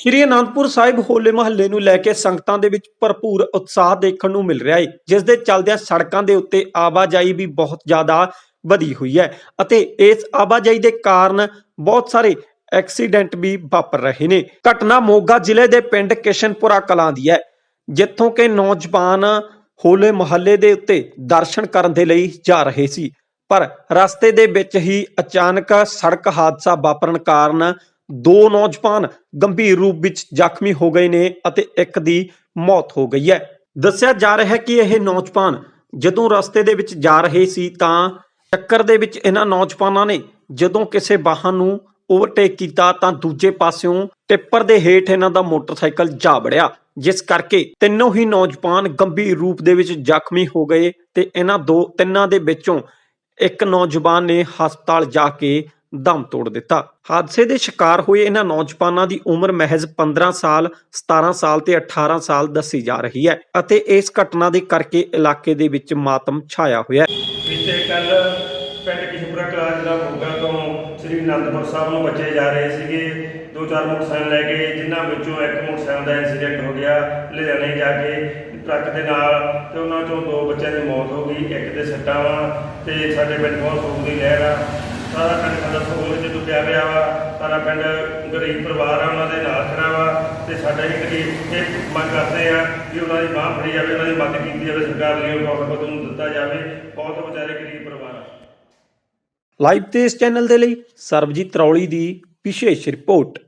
ਸ਼੍ਰੀ ਅਨੰਦਪੁਰ ਸਾਹਿਬ ਹੋਲੇ ਮਹੱਲੇ ਨੂੰ ਲੈ ਕੇ ਸੰਗਤਾਂ ਦੇ ਵਿੱਚ ਭਰਪੂਰ ਉਤਸ਼ਾਹ ਦੇਖਣ ਨੂੰ ਮਿਲ ਰਿਹਾ ਹੈ ਜਿਸ ਦੇ ਚੱਲਦਿਆਂ ਸੜਕਾਂ ਦੇ ਉੱਤੇ ਆਵਾਜਾਈ ਵੀ ਬਹੁਤ ਜ਼ਿਆਦਾ ਵਧੀ ਹੋਈ ਹੈ ਅਤੇ ਇਸ ਆਵਾਜਾਈ ਦੇ ਕਾਰਨ ਬਹੁਤ ਸਾਰੇ ਐਕਸੀਡੈਂਟ ਵੀ ਵਾਪਰ ਰਹੇ ਨੇ। ਘਟਨਾ ਮੋਗਾ ਜ਼ਿਲ੍ਹੇ ਦੇ ਪਿੰਡ ਕਿਸ਼ਨਪੁਰਾ ਕਲਾਂ ਦੀ ਹੈ, ਜਿੱਥੋਂ ਕਿ ਨੌਜਵਾਨ ਹੋਲੇ ਮਹੱਲੇ ਦੇ ਉੱਤੇ ਦਰਸ਼ਨ ਕਰਨ ਦੇ ਲਈ ਜਾ ਰਹੇ ਸੀ। ਪਰ ਰਸਤੇ ਦੇ ਵਿੱਚ ਹੀ ਅਚਾਨਕ ਸੜਕ ਹਾਦਸਾ ਵਾਪਰਨ ਕਾਰਨ ਦੋ ਨੌਜਵਾਨ ਗੰਭੀਰ ਰੂਪ ਵਿੱਚ ਜ਼ਖਮੀ ਹੋ ਗਏ ਨੇ ਅਤੇ ਇੱਕ ਦੀ ਮੌਤ ਹੋ ਗਈ ਹੈ। ਦੱਸਿਆ ਜਾ ਰਿਹਾ ਹੈ ਕਿ ਇਹ ਨੌਜਵਾਨ ਜਦੋਂ ਰਸਤੇ ਦੇ ਵਿੱਚ ਜਾ ਰਹੇ ਸੀ ਤਾਂ ਟੱਕਰ ਦੇ ਵਿੱਚ ਇਹਨਾਂ ਨੌਜਵਾਨਾਂ ਨੇ ਜਦੋਂ ਕਿਸੇ ਵਾਹਨ ਨੂੰ ਓਵਰਟੇਕ ਕੀਤਾ ਤਾਂ ਦੂਜੇ ਪਾਸਿਓਂ ਟਿੱਪਰ ਦੇ ਹੇਠ ਇਹਨਾਂ ਦਾ ਮੋਟਰਸਾਈਕਲ ਜਾ ਵੜਿਆ, ਜਿਸ ਕਰਕੇ ਤਿੰਨੋਂ ਹੀ ਨੌਜਵਾਨ ਗੰਭੀਰ ਰੂਪ ਦੇ ਵਿੱਚ ਜ਼ਖਮੀ ਹੋ ਗਏ ਤੇ ਇਹਨਾਂ ਦੋ ਤਿੰਨਾਂ ਦੇ ਵਿੱਚੋਂ ਇੱਕ ਨੌਜਵਾਨ ਨੇ ਹਸਪਤਾਲ ਜਾ ਕੇ ਦਮ ਤੋੜ ਦਿੱਤਾ। ਹਾਦਸੇ ਦੇ ਸ਼ਿਕਾਰ ਹੋਏ ਇਹਨਾਂ ਨੌਜਵਾਨਾਂ ਦੀ ਉਮਰ ਮਹਿਜ਼ 15 ਸਾਲ 17 ਸਾਲ ਤੇ 18 ਸਾਲ ਦੱਸੀ ਜਾ ਰਹੀ ਹੈ ਅਤੇ ਇਸ ਘਟਨਾ ਦੇ ਕਰਕੇ ਇਲਾਕੇ ਦੇ ਵਿੱਚ ਮਾਤਮ ਛਾਇਆ ਹੋਇਆ ਹੈ। ਬੀਤੇ ਕੱਲ ਪਿੰਡ ਕਿਸ਼ਨਪੁਰਾ ਕਲਾਂ ਜ਼ਿਲ੍ਹਾ ਮੋਗਾ ਤੋਂ ਸ੍ਰੀ ਅਨੰਦਪੁਰ ਸਾਹਿਬ ਨੂੰ ਬੱਚੇ ਜਾ ਰਹੇ ਸੀਗੇ। ਦੋ ਚਾਰ ਮੋਟਰਸਾਈਕਲ ਲੈ ਕੇ, ਜਿਨ੍ਹਾਂ ਵਿੱਚੋਂ ਇੱਕ ਮੋਟਰਸਾਈਕਲ ਦਾ ਐਕਸੀਡੈਂਟ ਹੋ ਗਿਆ, ਲੁਧਿਆਣੇ ਜਾ ਕੇ ਟਰੱਕ ਦੇ ਨਾਲ ਤੇ ਉਹਨਾਂ ਚੋਂ ਦੋ ਬੱਚਿਆਂ ਦੀ ਮੌਤ ਹੋ ਗਈ, ਇੱਕ ਦੇ ਸੱਟਾਂ ਵਾ ਤੇ ਸਾਡੇ ਪਿੰਡ ਬਹੁਤ ਸੋਗ ਦੀ ਲਹਿਰ ਆ। ਸਾਰਾ ਪਿੰਡ ਸਾਡਾ ਸੋਗ ਵਿੱਚ ਡੁੱਬਿਆ ਪਿਆ ਵਾ, ਸਾਰਾ ਪਿੰਡ ਗਰੀਬ ਪਰਿਵਾਰ ਆ, ਉਹਨਾਂ ਦੇ ਨਾਲ ਖੜਾ ਵਾ, ਤੇ ਸਾਡਾ ਹੀ ਗਰੀਬ ਇਹ ਮੰਗ ਕਰਦੇ ਆ ਕਿ ਉਹਨਾਂ ਦੀ ਬਾਂਹ ਫੜੀ ਜਾਵੇ, ਉਹਨਾਂ ਦੀ ਮਦਦ ਕੀਤੀ ਜਾਵੇ, ਸਰਕਾਰ ਲਈ ਬਹੁਤ ਬਹੁਤ ਨੂੰ ਦਿੱਤਾ ਜਾਵੇ, ਬਹੁਤ ਵਿਚਾਰੇ ਗਰੀਬ ਪਰਿਵਾਰ ਆ। ਲਾਈਵ ਤੇ ਇਸ ਚੈਨਲ ਦੇ ਲਈ ਸਰਬਜੀਤ ਰੌਲੀ ਦੀ ਵਿਸ਼ੇਸ਼ ਰਿਪੋਰਟ।